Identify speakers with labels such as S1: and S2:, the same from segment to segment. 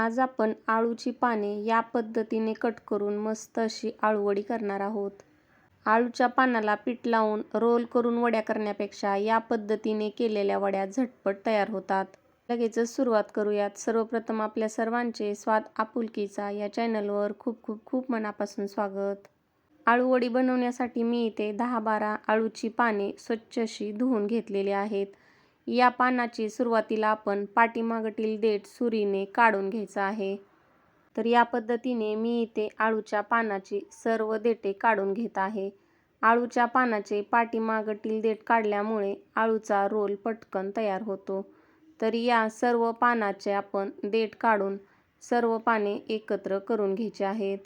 S1: आज आपण आळूची पाने या पद्धतीने कट करून मस्त अशी आळूवडी करणार आहोत. आळूच्या पानाला पीठ लावून रोल करून वड्या करण्यापेक्षा या पद्धतीने केलेल्या वड्या झटपट तयार होतात. लगेचच सुरुवात करूयात. सर्वप्रथम आपल्या सर्वांचे स्वाद आपुलकीचा या चॅनलवर खूप खूप खूप मनापासून स्वागत. आळूवडी बनवण्यासाठी मी इथे दहा बारा आळूची पाने स्वच्छ अशी धुवून घेतलेली आहेत. या पानाची सुरुवातीला आपण पाठीमागटील देठ सुरीने काढून घ्यायचं आहे. तर या पद्धतीने मी इथे आळूच्या पानाची सर्व देठे काढून घेत आहे. आळूच्या पानाचे पाठीमागटील देठ काढल्यामुळे आळूचा रोल पटकन तयार होतो. तर या सर्व पानाचे आपण देठ काढून सर्व पाने एकत्र करून घ्यायचे आहेत.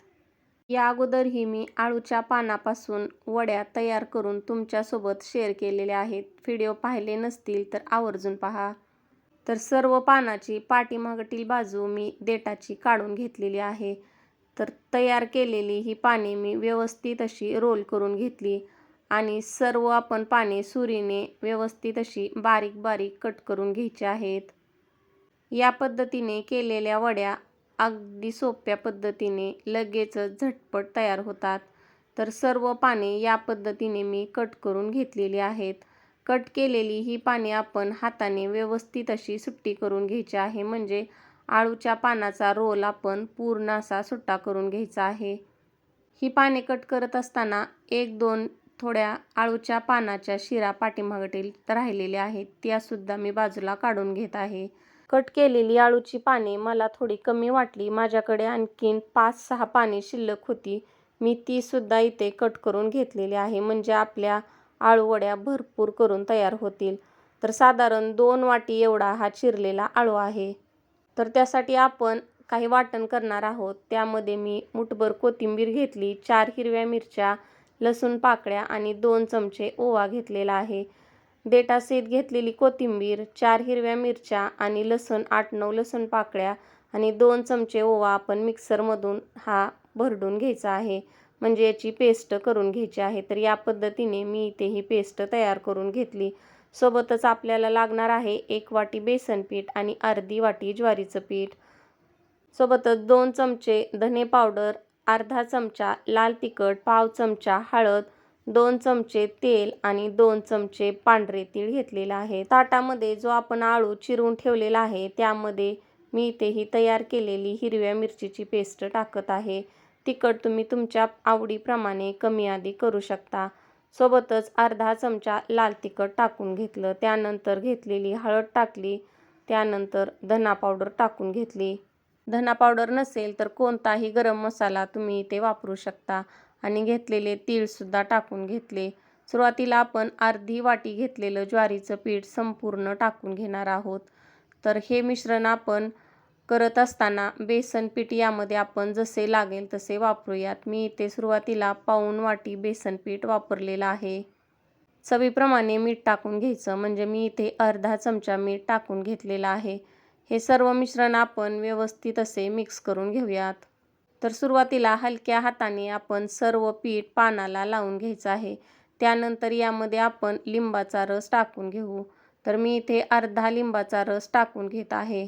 S1: या अगोदरही मी आळूच्या पानापासून वड्या तयार करून तुमच्यासोबत शेअर केलेल्या आहेत. व्हिडिओ पाहिले नसतील तर आवर्जून पहा. तर सर्व पानाची पाठीमागटील बाजू मी देटाची काढून घेतलेली आहे. तर तयार केलेली ही पाने मी व्यवस्थित अशी रोल करून घेतली आणि सर्व आपण पाने सुरीने व्यवस्थित अशी बारीक बारीक कट करून घ्यायची आहेत. या पद्धतीने केलेल्या वड्या अगदी सोप्या पद्धतीने लगेचच झटपट तयार होतात. तर सर्व पाने या पद्धतीने मी कट करून घेतलेली आहेत. कट केलेली ही पाने आपण हाताने व्यवस्थित अशी सुट्टी करून घ्यायची आहे. म्हणजे आळूच्या पानाचा रोल आपण पूर्ण असा सुट्टा करून घ्यायचा आहे. ही पाने कट करत असताना एक दोन थोड्या आळूच्या पानाच्या शिरा पाठीमागटील राहिलेल्या आहेत. त्यासुद्धा मी बाजूला काढून घेत आहे. कट केलेली आळूची पाने मला थोडी कमी वाटली. माझ्याकडे आणखीन पाच सहा पाने शिल्लक होती. मी तीसुद्धा इथे कट करून घेतलेली आहे. म्हणजे आपल्या आळूवड्या भरपूर करून तयार होतील. तर साधारण दोन वाटी एवढा हा चिरलेला आळू आहे. तर त्यासाठी आपण काही वाटण करणार आहोत. त्यामध्ये मी मुठभर कोथिंबीर घेतली चार हिरव्या मिरच्या लसूण पाकळ्या आणि दोन चमचे ओवा घेतलेला आहे. देटासहित घेतलेली कोथिंबीर चार हिरव्या मिरच्या आणि लसूण आठ नऊ लसूण पाकळ्या आणि दोन चमचे ओवा आपण मिक्सरमधून हा भरडून घ्यायचा आहे. म्हणजे याची पेस्ट करून घ्यायची आहे. तर या पद्धतीने मी इथे ही पेस्ट तयार करून घेतली. सोबतच आपल्याला लागणार आहे एक वाटी बेसन पीठ आणि अर्धी वाटी ज्वारीचं पीठ. सोबतच दोन चमचे धने पावडर अर्धा चमचा लाल तिखट पाव चमचा हळद दोन चमचे तेल आणि दोन चमचे पांढरे तीळ घेतलेला आहे. ताटामध्ये जो आपण आळू चिरून ठेवलेला आहे त्यामध्ये मी इथेही तयार केलेली हिरव्या मिरचीची पेस्ट टाकत आहे. तिखट तुम्ही तुमच्या आवडीप्रमाणे कमी आधी करू शकता. सोबतच अर्धा चमचा लाल तिखट टाकून घेतलं. त्यानंतर घेतलेली हळद टाकली. त्यानंतर धना पावडर टाकून घेतली. धना पावडर नसेल तर कोणताही गरम मसाला तुम्ही इथे वापरू शकता. आणि घेतलेले तीळसुद्धा टाकून घेतले. सुरुवातीला आपण अर्धी वाटी घेतलेलं ज्वारीचं पीठ संपूर्ण टाकून घेणार आहोत. तर हे मिश्रण आपण करत असताना बेसन पीठ यामध्ये आपण जसे लागेल तसे वापरूयात. मी इथे सुरुवातीला पाऊण वाटी बेसन पीठ वापरलेलं आहे. चवीप्रमाणे मीठ टाकून घ्यायचं. म्हणजे मी इथे अर्धा चमचा मीठ टाकून घेतलेलं आहे. हे सर्व मिश्रण आपण व्यवस्थित असे मिक्स करून घेऊयात. तर सुरुवातीला हलक्या हाताने आपण सर्व पीठ पानाला लावून घ्यायचं आहे. त्यानंतर यामध्ये आपण लिंबाचा रस टाकून घेऊ. तर मी इथे अर्धा लिंबाचा रस टाकून घेत आहे.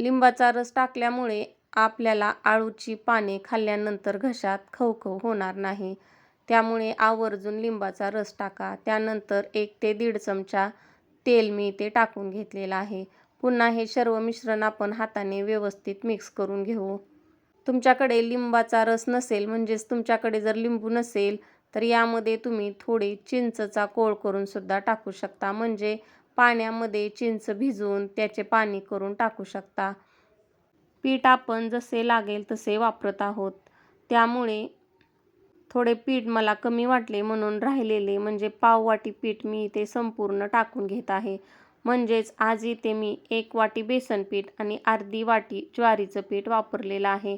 S1: लिंबाचा रस टाकल्यामुळे आपल्याला आळूची पाने खाल्ल्यानंतर घशात खवखव होणार नाही. त्यामुळे आवर्जून लिंबाचा रस टाका. त्यानंतर एक ते दीड चमचा तेल मी इथे टाकून घेतलेलं आहे. पुन्हा हे सर्व मिश्रण आपण हाताने व्यवस्थित मिक्स करून घेऊ. तुमच्याकडे लिंबाचा रस नसेल म्हणजेच तुमच्याकडे जर लिंबू नसेल तर यामध्ये तुम्ही थोडी चिंचचा कोळ करून सुद्धा टाकू शकता. म्हणजे पाण्यामध्ये चिंच भिजवून त्याचे पाणी करून टाकू शकता. पीठ आपण जसे लागेल तसे वापरत आहोत. त्यामुळे थोडे पीठ मला कमी वाटले म्हणून राहिलेले म्हणजे पाव वाटी पीठ मी इथे संपूर्ण टाकून घेत आहे. म्हणजेच आज इथे मी एक वाटी बेसन पीठ आणि अर्धी वाटी ज्वारीचं पीठ वापरलेलं आहे.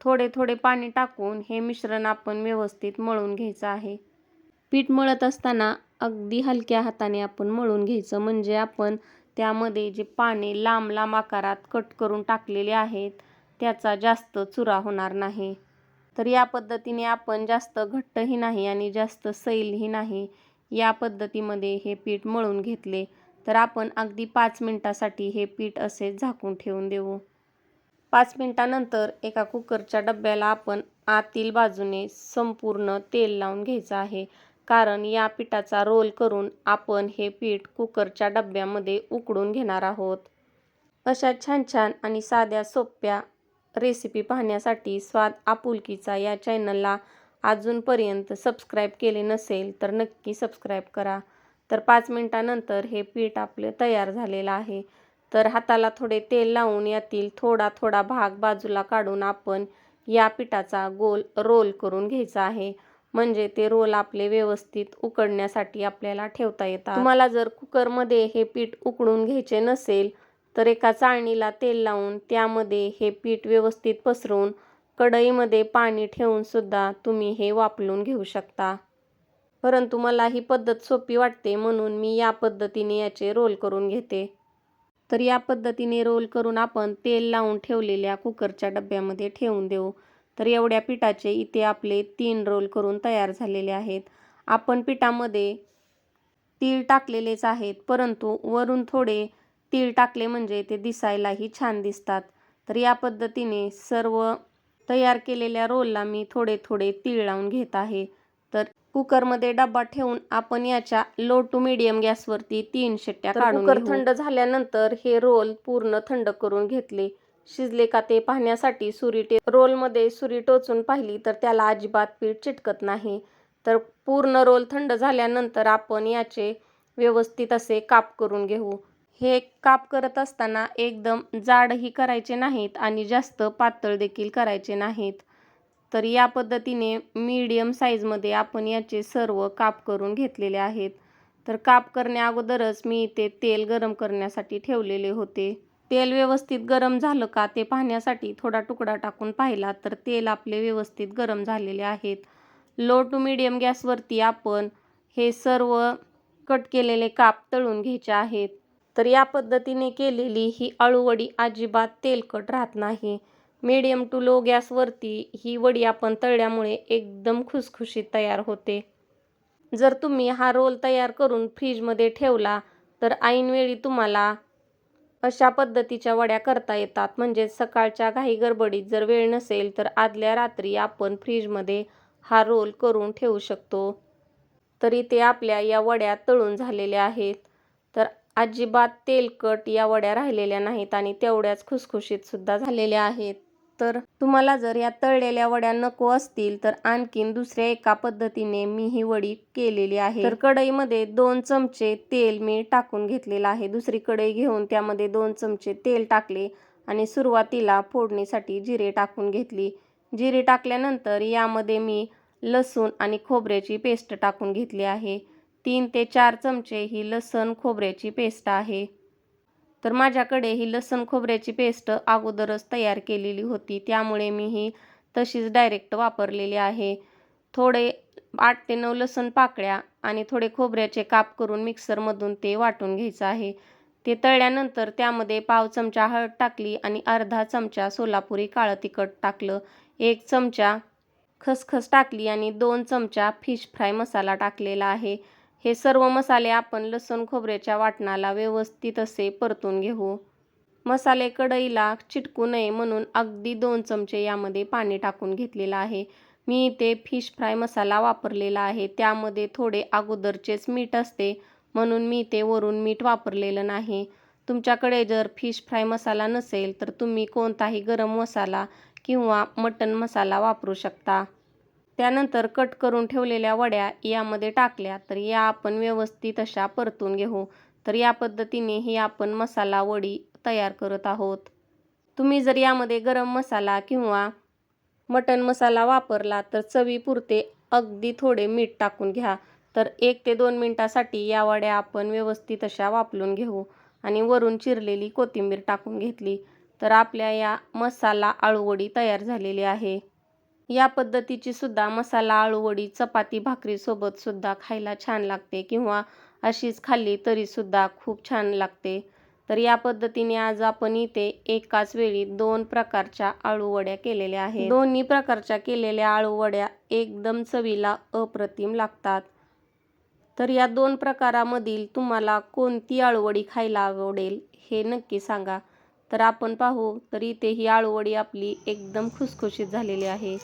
S1: थोडे थोडे पाणी टाकून हे मिश्रण आपण व्यवस्थित मळून घ्यायचं आहे. पीठ मळत असताना अगदी हलक्या हाताने आपण मळून घ्यायचं. म्हणजे आपण त्यामध्ये जे पाने लांब लांब आकारात कट करून टाकलेले आहेत त्याचा जास्त चुरा होणार नाही. तर या पद्धतीने आपण जास्त घट्टही नाही आणि जास्त सैलही नाही या पद्धतीमध्ये हे पीठ मळून घेतले. तर आपण अगदी पाच मिनटासाठी हे पीठ असे झाकून ठेवून देऊ. पाच मिनटानंतर एका कुकरच्या डब्याला आपण आतील बाजूने संपूर्ण तेल लावून घ्यायचं आहे. कारण या पिठाचा रोल करून आपण हे पीठ कुकरच्या डब्यामध्ये उकडून घेणार आहोत. अशा छान छान आणि साध्या सोप्या रेसिपी पाहण्यासाठी स्वाद आपुलकीचा या चॅनलला अजूनपर्यंत सबस्क्राईब केले नसेल तर नक्की सबस्क्राईब करा. तर पाच मिनटानंतर हे पीठ आपलं तयार झालेलं आहे. तर हाताला थोडे तेल लावून यातील थोडा थोडा भाग बाजूला काढून आपण या पिठाचा गोल रोल करून घ्यायचा आहे. म्हणजे ते रोल आपले व्यवस्थित उकडण्यासाठी आपल्याला ठेवता येतात. तुम्हाला जर कुकरमध्ये हे पीठ उकडून घ्यायचे नसेल तर एका चाळणीला तेल लावून त्यामध्ये हे पीठ व्यवस्थित पसरून कढईमध्ये पाणी ठेवूनसुद्धा तुम्ही हे वापरून घेऊ शकता. परंतु मला ही पद्धत सोपी वाटते म्हणून मी या पद्धतीने याचे रोल करून घेते. तर या पद्धतीने रोल करून आपण तेल लावून ठेवलेल्या कुकरच्या डब्यामध्ये ठेवून देऊ. तर एवढ्या पिठाचे इथे आपले तीन रोल करून तयार झालेले आहेत. आपण पिठामध्ये तीळ टाकलेलेच आहेत परंतु वरून थोडे तीळ टाकले म्हणजे ते दिसायलाही छान दिसतात. तर या पद्धतीने सर्व तयार केलेल्या रोलला मी थोडे थोडे तीळ लावून घेत आहे. तर कुकरमध्ये डब्बा ठेवून आपण याच्या लो टू मिडियम गॅसवरती तीन शिट्ट्या काढून कुकर थंड झाल्यानंतर हे रोल पूर्ण थंड करून घेतले. शिजले का ते पाहण्यासाठी सुरी टे रोलमध्ये सुरी टोचून पाहिली तर त्याला अजिबात पीठ चिटकत नाही. तर पूर्ण रोल थंड झाल्यानंतर आपण याचे व्यवस्थित असे काप करून घेऊ. हे काप करत असताना एकदम जाडही करायचे नाहीत आणि जास्त पातळ देखील करायचे नाहीत. तर या पद्धतीने मीडियम साईजमध्ये आपण याचे सर्व काप करून घेतलेले आहेत. तर काप करण्या अगोदरच मी इथे तेल गरम करण्यासाठी ठेवलेले होते. तेल व्यवस्थित गरम झालं का ते पाहण्यासाठी थोडा तुकडा टाकून पाहिला तर तेल आपले व्यवस्थित गरम झालेले आहेत. लो टू मिडियम गॅसवरती आपण हे सर्व कट केलेले काप तळून घ्यायचे आहेत. तर या पद्धतीने केलेली ही अळूवडी अजिबात तेलकट राहत नाही. मीडियम टू लो गॅसवरती ही वडी आपण तळल्यामुळे एकदम खुसखुशीत तयार होते. जर तुम्ही हा रोल तयार करून फ्रीजमध्ये ठेवला तर ऐनवेळी तुम्हाला अशा पद्धतीच्या वड्या करता येतात. म्हणजे सकाळच्या घाई गडबडीत जर वेळ नसेल तर आदल्या रात्री आपण फ्रीजमध्ये हा रोल करून ठेवू शकतो. तरी ते आपल्या या वड्या तळून झालेल्या आहेत. तर अजिबात तेलकट या वड्या राहिलेल्या नाहीत आणि तेवढ्याच खुसखुशीतसुद्धा झालेल्या आहेत. तर तुम्हाला जर या तळलेल्या वड्या नको असतील तर आणखीन दुसऱ्या एका पद्धतीने मी ही वडी केलेली आहे. तर कढईमध्ये दोन चमचे तेल मी टाकून घेतलेलं आहे. दुसरी कढई घेऊन त्यामध्ये दोन चमचे तेल टाकले आणि सुरुवातीला फोडणीसाठी जिरे टाकून घेतली. जिरे टाकल्यानंतर यामध्ये मी लसूण आणि खोबऱ्याची पेस्ट टाकून घेतली आहे. तीन ते चार चमचे ही लसण खोबऱ्याची पेस्ट आहे. तर माझ्याकडे ही लसण खोबऱ्याची पेस्ट अगोदरच तयार केलेली होती. त्यामुळे मी ही तशीच डायरेक्ट वापरलेली आहे. थोडे आठ ते नऊ लसण पाकळ्या आणि थोडे खोबऱ्याचे काप करून मिक्सरमधून ते वाटून घ्यायचं आहे. ते तळल्यानंतर त्यामध्ये पाव चमचा हळद टाकली आणि अर्धा चमचा सोलापुरी काळं तिखट टाकलं. एक चमचा खसखस टाकली आणि दोन चमचा फिश फ्राय मसाला टाकलेला आहे. हे सर्व मसाले आपण लसूण खोबऱ्याच्या वाटणाला व्यवस्थित असे परतून घेऊ. मसाले कढईला चिटकू नये म्हणून अगदी दोन चमचे यामध्ये पाणी टाकून घेतलेलं आहे. मी इथे फिश फ्राय मसाला वापरलेला आहे. त्यामध्ये थोडे अगोदरचेच मीठ असते म्हणून मी ते वरून मीठ वापरलेलं नाही. तुमच्याकडे जर फिश फ्राय मसाला नसेल तर तुम्ही कोणताही गरम मसाला किंवा मटन मसाला वापरू शकता. त्यानंतर कट करून ठेवलेल्या वड्या यामध्ये टाकल्या तर या आपण व्यवस्थित अशा परतून घेऊ. तर या पद्धतीने ही आपण मसाला वडी तयार करत आहोत. तुम्ही जर यामध्ये गरम मसाला किंवा मटन मसाला वापरला तर चवीपुरते अगदी थोडे मीठ टाकून घ्या. तर एक ते दोन मिनटासाठी या वड्या आपण व्यवस्थित अशा वापरून घेऊ आणि वरून चिरलेली कोथिंबीर टाकून घेतली. तर आपल्या या मसाला आळूवडी तयार झालेली आहे. या पद्धतीची सुद्धा मसाला आळूवडी चपाती भाकरीसोबत सुद्धा खायला छान लागते किंवा अशीच खाल्ली तरीसुद्धा खूप छान लागते. तर या पद्धतीने आज आपण इथे एकाच वेळी दोन प्रकारच्या आळूवड्या केलेल्या आहेत. दोन्ही प्रकारच्या केलेल्या आळूवड्या एकदम चवीला अप्रतिम लागतात. तर या दोन प्रकारामधील तुम्हाला कोणती आळूवडी खायला आवडेल हे नक्की सांगा. तर आपण पाहू तर इथे ही आळूवडी आपली एकदम खुसखुशीत झालेली आहे.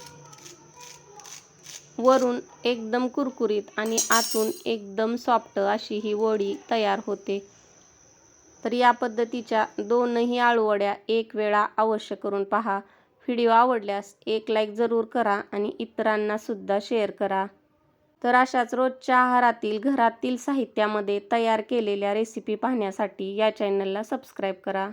S1: वरून एकदम कुरकुरीत आणि आतून एकदम सॉफ्ट अशी ही वडी तयार होते. तर या पद्धतीच्या दोनही आळूवड्या एक वेळा अवश्य करून पहा. व्हिडिओ आवडल्यास एक लाईक जरूर करा आणि इतरांनासुद्धा शेअर करा. तर अशाच रोजच्या आहारातील घरातील साहित्यामध्ये तयार केलेल्या रेसिपी पाहण्यासाठी या चॅनलला सबस्क्राईब करा.